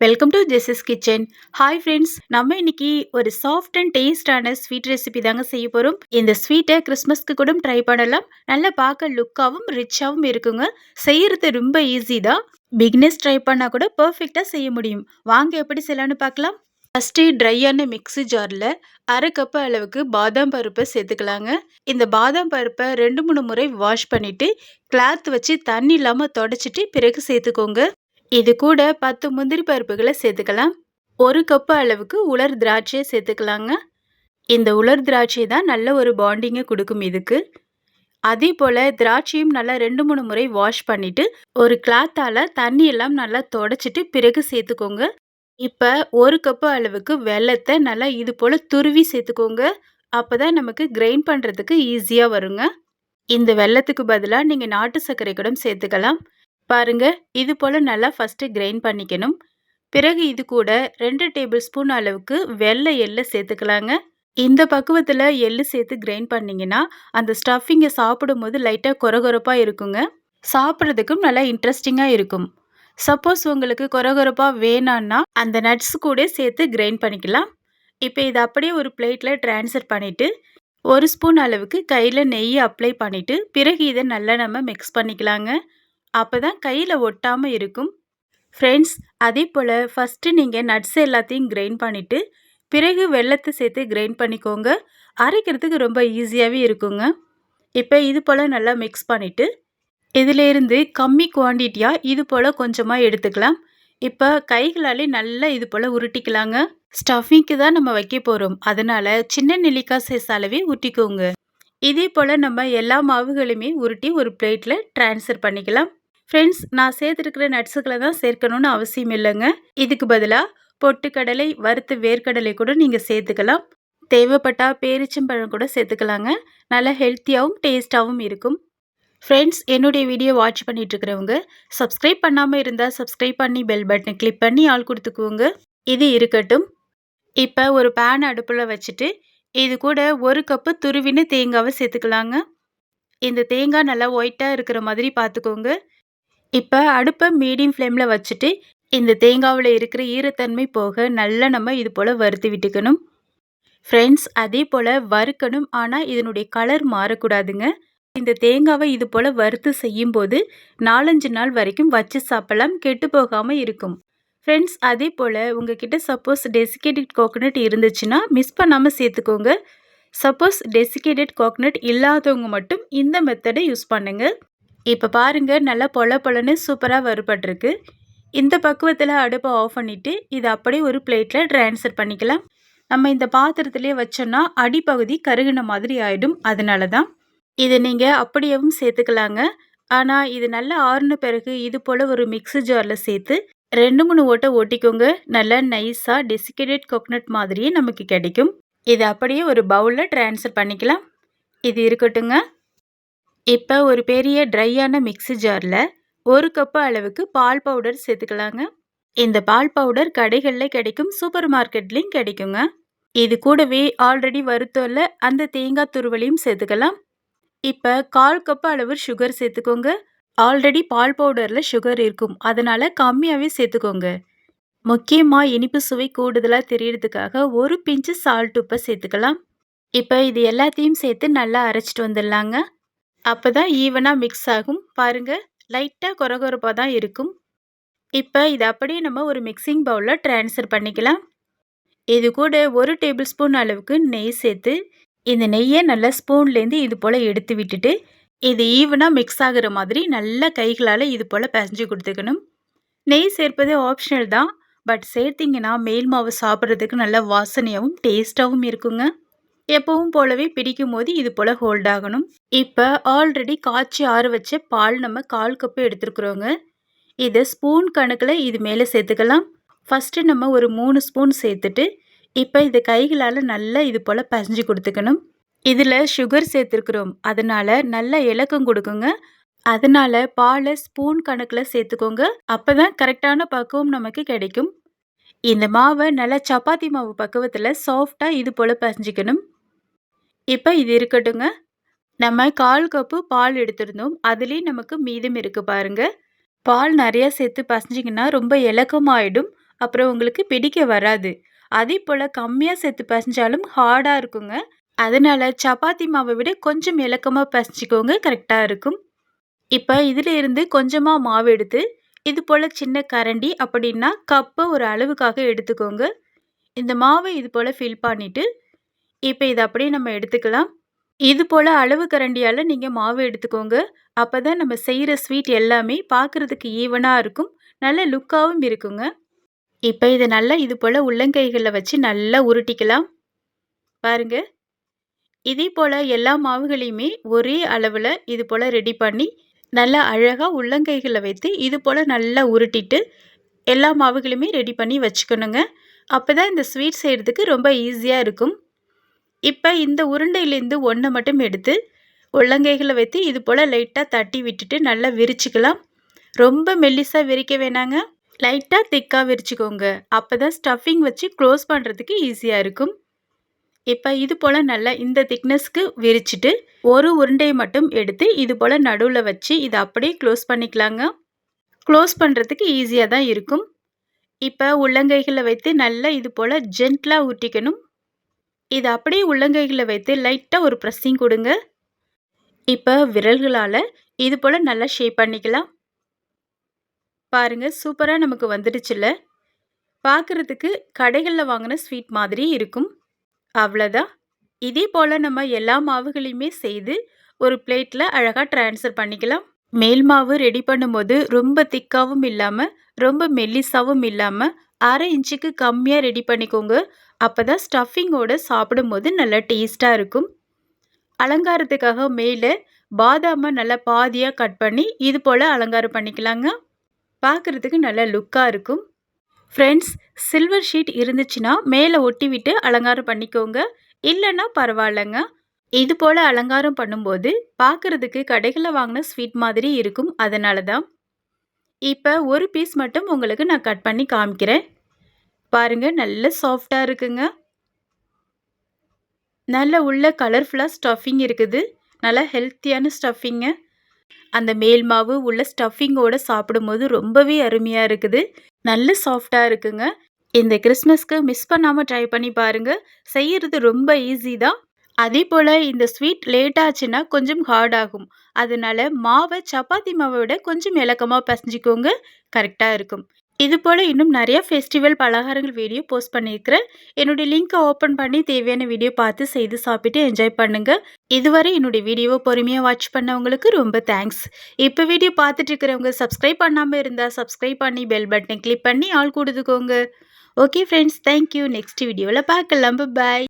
Welcome to Jesus kitchen hi friends நம்ம இன்னைக்கு ஒரு சாஃப்ட் அண்ட் டேஸ்டான ஸ்வீட் ரெசிபி தாங்க செய்ய போகிறோம் இந்த ஸ்வீட்டை கிறிஸ்மஸ்க்கு கூட ட்ரை பண்ணலாம். நல்லா பார்க்க லுக்காகவும் ரிச்சாகவும் இருக்குங்க. செய்யறது ரொம்ப ஈஸி தான். பிக்னஸ் ட்ரை பண்ணால் கூட பர்ஃபெக்டாக செய்ய முடியும். வாங்க எப்படி செய்யலாம்னு பார்க்கலாம். ஃபஸ்ட்டு ட்ரையான மிக்ஸி ஜாரில் அரை கப்பு அளவுக்கு பாதாம் பருப்பை சேர்த்துக்கலாங்க. இந்த பாதாம் பருப்பை ரெண்டு மூணு முறை வாஷ் பண்ணிவிட்டு கிளாத் வச்சு தண்ணி இல்லாமல் தொடச்சிட்டு பிறகு சேர்த்துக்கோங்க. இது கூட பத்து முந்திரி பருப்புகளை சேர்த்துக்கலாம். ஒரு கப்பு அளவுக்கு உலர் திராட்சையை சேர்த்துக்கலாங்க. இந்த உலர் திராட்சை தான் நல்ல ஒரு பாண்டிங்கை கொடுக்கும் இதுக்கு. அதே போல் திராட்சையும் நல்லா ரெண்டு மூணு முறை வாஷ் பண்ணிவிட்டு ஒரு கிளாத்தால் தண்ணி எல்லாம் நல்லா தொடச்சிட்டு பிறகு சேர்த்துக்கோங்க. இப்போ ஒரு கப்பு அளவுக்கு வெள்ளத்தை நல்லா இது போல் துருவி சேர்த்துக்கோங்க. அப்போ தான் நமக்கு கிரைண்ட் பண்ணுறதுக்கு ஈஸியாக வருங்க. இந்த வெள்ளத்துக்கு பதிலாக நீங்கள் நாட்டு சர்க்கரை கூட சேர்த்துக்கலாம். பாருங்க இது போல் நல்லா ஃபஸ்ட்டு கிரைண்ட் பண்ணிக்கணும். பிறகு இது கூட ரெண்டு டேபிள் ஸ்பூன் அளவுக்கு வெள்ளை எள்ளை சேர்த்துக்கலாங்க. இந்த பக்குவத்தில் எள்ளு சேர்த்து கிரைண்ட் பண்ணிங்கன்னா அந்த ஸ்டஃபிங்கை சாப்பிடும்போது லைட்டாக கொரகொரப்பாக இருக்குங்க. சாப்பிட்றதுக்கும் நல்லா இன்ட்ரெஸ்டிங்காக இருக்கும். சப்போஸ் உங்களுக்கு கொரகொரப்பாக வேணான்னா அந்த நட்ஸ் கூட சேர்த்து கிரைண்ட் பண்ணிக்கலாம். இப்போ இதை அப்படியே ஒரு பிளேட்டில் ட்ரான்ஸ்ஃபர் பண்ணிவிட்டு ஒரு ஸ்பூன் அளவுக்கு கையில் நெய் அப்ளை பண்ணிவிட்டு பிறகு இதை நல்லா நம்ம மிக்ஸ் பண்ணிக்கலாங்க. அப்போ தான் கையில் ஒட்டாமல் இருக்கும். ஃப்ரெண்ட்ஸ் அதே போல் ஃபஸ்ட்டு நீங்கள் நட்ஸ் எல்லாத்தையும் கிரைண்ட் பண்ணிவிட்டு பிறகு வெள்ளத்தை சேர்த்து கிரைண்ட் பண்ணிக்கோங்க. அரைக்கிறதுக்கு ரொம்ப ஈஸியாகவே இருக்குங்க. இப்போ இது போல் நல்லா மிக்ஸ் பண்ணிவிட்டு இதிலேருந்து கம்மி குவான்டிட்டியாக இது போல் கொஞ்சமாக எடுத்துக்கலாம். இப்போ கைகளாலே நல்லா இது போல் உருட்டிக்கலாங்க. ஸ்டஃபிங்க்கு தான் நம்ம வைக்க போகிறோம் அதனால் சின்ன நெல்லிக்காய் சைஸ் அளவே ஊட்டிக்கோங்க இதே போல் நம்ம எல்லா மாவுகளையுமே உருட்டி ஒரு பிளேட்டில் ட்ரான்ஸ்ஃபர் பண்ணிக்கலாம். ஃப்ரெண்ட்ஸ் நான் சேர்த்துருக்கிற நட்ஸுகளை தான் சேர்க்கணும்னு அவசியம் இல்லைங்க. இதுக்கு பதிலாக பொட்டுக்கடலை வறுத்து வேர்க்கடலை கூட நீங்கள் சேர்த்துக்கலாம். தேவைப்பட்டால் பேரிச்சம்பழம் கூட சேர்த்துக்கலாங்க. நல்லா ஹெல்த்தியாகவும் டேஸ்ட்டாகவும் இருக்கும். ஃப்ரெண்ட்ஸ் என்னுடைய வீடியோ வாட்ச் பண்ணிகிட்ருக்கிறவங்க சப்ஸ்கிரைப் பண்ணாமல் இருந்தால் சப்ஸ்கிரைப் பண்ணி பெல் பட்டனை கிளிக் பண்ணி ஆள் கொடுத்துக்குவோங்க இது இருக்கட்டும். இப்போ ஒரு பேன் அடுப்பில் வச்சுட்டு இது கூட ஒரு கப்பு துருவின்னு தேங்காவை சேர்த்துக்கலாங்க. இந்த தேங்காய் நல்லா ஒயிட்டாக இருக்கிற மாதிரி பார்த்துக்கோங்க. இப்போ அடுப்பை மீடியம் ஃப்ளேமில் வச்சுட்டு இந்த தேங்காவில் இருக்கிற ஈரத்தன்மை போக நல்லா நம்ம இது போல் வறுத்து விட்டுக்கணும். ஃப்ரெண்ட்ஸ் அதே போல் வறுக்கணும். ஆனால் இதனுடைய கலர் மாறக்கூடாதுங்க. இந்த தேங்காவை இது போல் வறுத்து செய்யும்போது நாலஞ்சு நாள் வரைக்கும் வச்சு சாப்பிடலாம். கெட்டு போகாமல் இருக்கும். ஃப்ரெண்ட்ஸ் அதே போல் உங்ககிட்ட சப்போஸ் டெசிகேட்டட் கோகனட் இருந்துச்சுன்னா மிஸ் பண்ணாமல் சேர்த்துக்கோங்க. சப்போஸ் டெசிகேட்டட் கோகனட் இல்லாதவங்க மட்டும் இந்த மெத்தடை யூஸ் பண்ணுங்கள் இப்போ பாருங்கள் நல்லா பொல பொலன்னு சூப்பராக வறுபட்டிருக்கு. இந்த பக்குவத்தில் அடுப்பை ஆஃப் பண்ணிவிட்டு இதை அப்படியே ஒரு பிளேட்டில் ட்ரான்ஸ்ஃபர் பண்ணிக்கலாம். நம்ம இந்த பாத்திரத்திலே வச்சோன்னா அடிப்பகுதி கருகின மாதிரி ஆகிடும் அதனால தான் இதை நீங்கள் அப்படியேவும் சேர்த்துக்கலாங்க. ஆனால் இது நல்லா ஆறுன பிறகு இது போல் ஒரு மிக்ஸி ஜாரில் சேர்த்து ரெண்டு மூணு ஓட்டை ஓட்டிக்கோங்க. நல்லா நைஸாக டெசிகேட்டட் கோகனட் மாதிரியே நமக்கு கிடைக்கும். இதை அப்படியே ஒரு பவுலில் ட்ரான்ஸ்ஃபர் பண்ணிக்கலாம். இது இருக்கட்டுங்க இப்போ ஒரு பெரிய ட்ரையான மிக்ஸி ஜாரில் ஒரு கப்பு அளவுக்கு பால் பவுடர் சேர்த்துக்கலாங்க. இந்த பால் பவுடர் கடைகளில் கிடைக்கும் சூப்பர் மார்க்கெட்லேயும் கிடைக்குங்க. இது கூடவே ஆல்ரெடி வறுத்தோல்ல அந்த தேங்காய் துருவலையும் சேர்த்துக்கலாம். இப்போ கால் கப்பு அளவு சுகர் சேர்த்துக்கோங்க. ஆல்ரெடி பால் பவுடரில் சுகர் இருக்கும். அதனால் கம்மியாகவே சேர்த்துக்கோங்க. முக்கியமாக இனிப்பு சுவை கூடுதலாக தெரியறதுக்காக ஒரு பிஞ்சு சால்ட் உப்பை சேர்த்துக்கலாம். இப்போ இது எல்லாத்தையும் சேர்த்து நல்லா அரைச்சிட்டு வந்துடலாங்க. அப்போ தான் ஈவனாக மிக்ஸ் ஆகும் பாருங்கள் லைட்டாக கொரகொரப்பாக தான் இருக்கும். இப்போ இதை அப்படியே நம்ம ஒரு மிக்சிங் பவுலில் ட்ரான்ஸ்ஃபர் பண்ணிக்கலாம். இது கூட ஒரு டேபிள் ஸ்பூன் அளவுக்கு நெய் சேர்த்து இந்த நெய்யை நல்லா ஸ்பூன்லேருந்து இது போல் எடுத்து விட்டுட்டு இது ஈவனாக மிக்ஸ் ஆகிற மாதிரி நல்லா கைகளால் இது போல் பசஞ்சு கொடுத்துக்கணும். நெய் சேர்ப்பது ஆப்ஷனல் தான் பட் சேர்த்திங்கன்னா மேல் மாவு சாப்பிட்றதுக்கு நல்லா வாசனையாகவும் டேஸ்ட்டாகவும் இருக்குங்க. எப்பவும் போலவே பிடிக்கும் போது இது போல் ஹோல்ட் ஆகணும். இப்போ ஆல்ரெடி காய்ச்சி ஆற வச்ச பால் நம்ம கால் கப்பு எடுத்துருக்குறோங்க. இதை ஸ்பூன் கணக்கில் இது மேலே சேர்த்துக்கலாம். ஃபஸ்ட்டு நம்ம ஒரு மூணு ஸ்பூன் சேர்த்துட்டு இப்போ இது கைகளால் நல்லா இது போல் பசஞ்சு கொடுத்துக்கணும். இதில் சுகர் சேர்த்துருக்குறோம். அதனால் நல்ல இலக்கம் கொடுக்குங்க. அதனால் பாலை ஸ்பூன் கணக்கில் சேர்த்துக்கோங்க. அப்போ தான் கரெக்டான பக்குவம் நமக்கு கிடைக்கும். இந்த மாவை நல்லா சப்பாத்தி மாவு பக்குவத்தில் சாஃப்டாக இது போல் பசஞ்சிக்கணும். இப்போ இது இருக்கட்டுங்க. நம்ம கால் கப்பு பால் எடுத்திருந்தோம். அதுலேயும் நமக்கு மீதம் இருக்குது பாருங்க. பால் நிறையா சேர்த்து பசஞ்சிங்கன்னா ரொம்ப இலக்கமாயிடும். அப்புறம் உங்களுக்கு பிடிக்க வராது. அதே போல் கம்மியாக சேர்த்து பசஞ்சாலும் ஹார்டாக இருக்குங்க. அதனால் சப்பாத்தி மாவை விட கொஞ்சம் இலக்கமாக பசஞ்சிக்கோங்க. கரெக்டாக இருக்கும். இப்போ இதில் இருந்து கொஞ்சமாக மாவு எடுத்து இது போல் சின்ன கரண்டி அப்படின்னா கப்பை ஒரு அளவுக்காக எடுத்துக்கோங்க. இந்த மாவை இது போல் ஃபில் பண்ணிவிட்டு இப்போ இதை அப்படியே நம்ம எடுத்துக்கலாம். இது போல் அளவு கரண்டியால் நீங்கள் மாவு எடுத்துக்கோங்க. அப்போ தான் நம்ம செய்கிற ஸ்வீட் எல்லாமே பார்க்குறதுக்கு ஈவனாக இருக்கும். நல்ல லுக்காகவும் இருக்குங்க. இப்போ இதை நல்லா இது போல் உள்ளங்கைகளில் வச்சு நல்லா உருட்டிக்கலாம். பாருங்க. இதே போல் எல்லா மாவுகளையுமே ஒரே அளவில் இது போல் ரெடி பண்ணி நல்லா அழகாக உள்ளங்கைகளை வைத்து இது போல் நல்லா உருட்டிட்டு எல்லா மாவுகளையுமே ரெடி பண்ணி வச்சுக்கணுங்க. அப்போ தான் இந்த ஸ்வீட் செய்கிறதுக்கு ரொம்ப ஈஸியாக இருக்கும். இப்போ இந்த உருண்டையிலேருந்து ஒன்றை மட்டும் எடுத்து உள்ளங்கைகளை வைத்து இது போல் லைட்டாக தட்டி விட்டுட்டு நல்லா விரிச்சிக்கலாம். ரொம்ப மெல்லிஸாக விரிக்க வேணாங்க. லைட்டாக திக்காக விரிச்சிக்கோங்க. அப்போ தான் ஸ்டஃபிங் வச்சு க்ளோஸ் பண்ணுறதுக்கு ஈஸியாக இருக்கும். இப்போ இது போல் நல்லா இந்த திக்னஸ்க்கு விரிச்சிட்டு ஒரு உருண்டையை மட்டும் எடுத்து இது போல் நடுவில் வச்சு இதை அப்படியே க்ளோஸ் பண்ணிக்கலாங்க. க்ளோஸ் பண்ணுறதுக்கு ஈஸியாக தான் இருக்கும். இப்போ உள்ளங்கைகளை வைத்து நல்லா இது போல் ஜென்ட்லாக ஊட்டிக்கணும். இதை அப்படியே உள்ளங்கைகளை வைத்து லைட்டாக ஒரு ப்ரெஸ்ஸிங் கொடுங்க. இப்போ விரல்களால் இது போல் நல்லா ஷேப் பண்ணிக்கலாம். பாருங்கள் சூப்பராக நமக்கு வந்துடுச்சுல்ல. பார்க்குறதுக்கு கடைகளில் வாங்கின ஸ்வீட் மாதிரி இருக்கும். அவ்வளோதான் இதே போல் நம்ம எல்லா மாவுகளையுமே செய்து ஒரு பிளேட்டில் அழகாக ட்ரான்ஸ்ஃபர் பண்ணிக்கலாம். மேல் மாவு ரெடி பண்ணும்போது ரொம்ப திக்காகவும் இல்லாமல் ரொம்ப மெல்லிசாவும் இல்லாமல் அரை இன்ச்சுக்கு கம்மியாக ரெடி பண்ணிக்கோங்க. அப்போ தான் ஸ்டஃபிங்கோடு சாப்பிடும்போது நல்லா டேஸ்ட்டாக இருக்கும். அலங்காரத்துக்காக மேலே பாதாமை நல்லா பாதியாக கட் பண்ணி இது போல் அலங்காரம் பண்ணிக்கலாங்க. பார்க்குறதுக்கு நல்லா லுக்காக இருக்கும். ஃப்ரெண்ட்ஸ் சில்வர் ஷீட் இருந்துச்சுன்னா மேலே ஒட்டி விட்டு அலங்காரம் பண்ணிக்கோங்க. இல்லைன்னா பரவாயில்லைங்க. இது போல் அலங்காரம் பண்ணும்போது பார்க்குறதுக்கு கடைகளில் வாங்கின ஸ்வீட் மாதிரி இருக்கும். அதனால தான் இப்போ ஒரு பீஸ் மட்டும் உங்களுக்கு நான் கட் பண்ணி காமிக்கிறேன். பாருங்கள் நல்ல சாஃப்டாக இருக்குங்க. நல்ல உள்ள கலர்ஃபுல்லாக ஸ்டஃபிங் இருக்குது. நல்லா ஹெல்த்தியான ஸ்டஃபிங்க அந்த மேல் மாவு உள்ள ஸ்டஃபிங்கோட சாப்பிடும்போது ரொம்பவே அருமையாக இருக்குது. நல்ல சாஃப்டாக இருக்குங்க. இந்த கிறிஸ்மஸ்க்கு மிஸ் பண்ணாமல் ட்ரை பண்ணி பாருங்கள் செய்கிறது ரொம்ப ஈஸி தான். அதே போல் இந்த ஸ்வீட் லேட் ஆச்சுன்னா கொஞ்சம் ஹார்ட் ஆகும். அதனால மாவை சப்பாத்தி மாவை விட கொஞ்சம் இலக்கமாக பசஞ்சிக்கோங்க. கரெக்டாக இருக்கும். இதுபோல் இன்னும் நிறையா ஃபெஸ்டிவல் பலகாரங்கள் வீடியோ போஸ்ட் பண்ணியிருக்கிறேன். என்னுடைய லிங்க்கை ஓப்பன் பண்ணி தேவையான வீடியோ பார்த்து செய்து சாப்பிட்டு என்ஜாய் பண்ணுங்கள் இதுவரை என்னுடைய வீடியோவை பொறுமையாக வாட்ச் பண்ணவங்களுக்கு ரொம்ப தேங்க்ஸ் இப்போ வீடியோ பார்த்துட்டு இருக்கிறவங்க சப்ஸ்கிரைப் பண்ணாமல் இருந்தால் சப்ஸ்கிரைப் பண்ணி பெல் பட்டனை கிளிக் பண்ணி ஆள் கொடுத்துக்கோங்க ஓகே ஃப்ரெண்ட்ஸ் தேங்க்யூ நெக்ஸ்ட் வீடியோவில் பார்க்கலாம். பாய்